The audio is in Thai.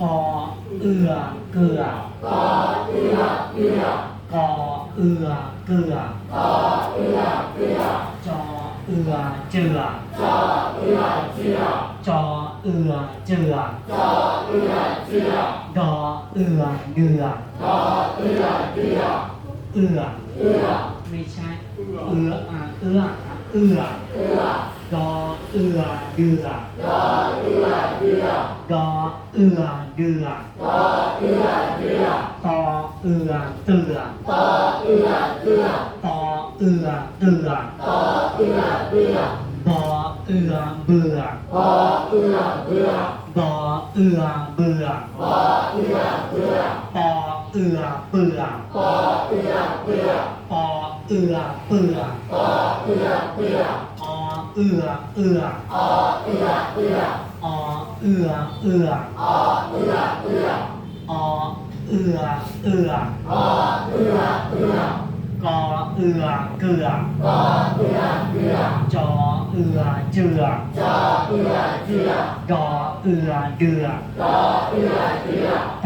กอเอือเกือกอเอือเกือกอเอือเกือกอเอือเกือจอเอือเจือจอเอือเจือจอเอือเจือจอเอือเจือดอเอือเดือดอเอือเดือเอือเอือ ไม่ใช่เอืออะเอือเอือเอือดอเอือเดือดอเอือเดือดอเอือเดือดอเอือเดือตอเอือเตือตอเอือเตือตอเอือเตือตอเอือเบือบอเอือเบื่อบอเอือเบื่อบอเอือเบื่อบอเอือเบื่อปอเอือเบื่อปอเอือเบื่อปอ เอือเบื่อปอเอือเบื่ออเอือเอืออเอือเอืออเอือเอืออเอือเอืออเอือเอืออเอือเอือกอเอือเกลือกอเอือเกลือจอเอือเจือจอเอือเจือดอเอือเดือดอเอือเดือปอ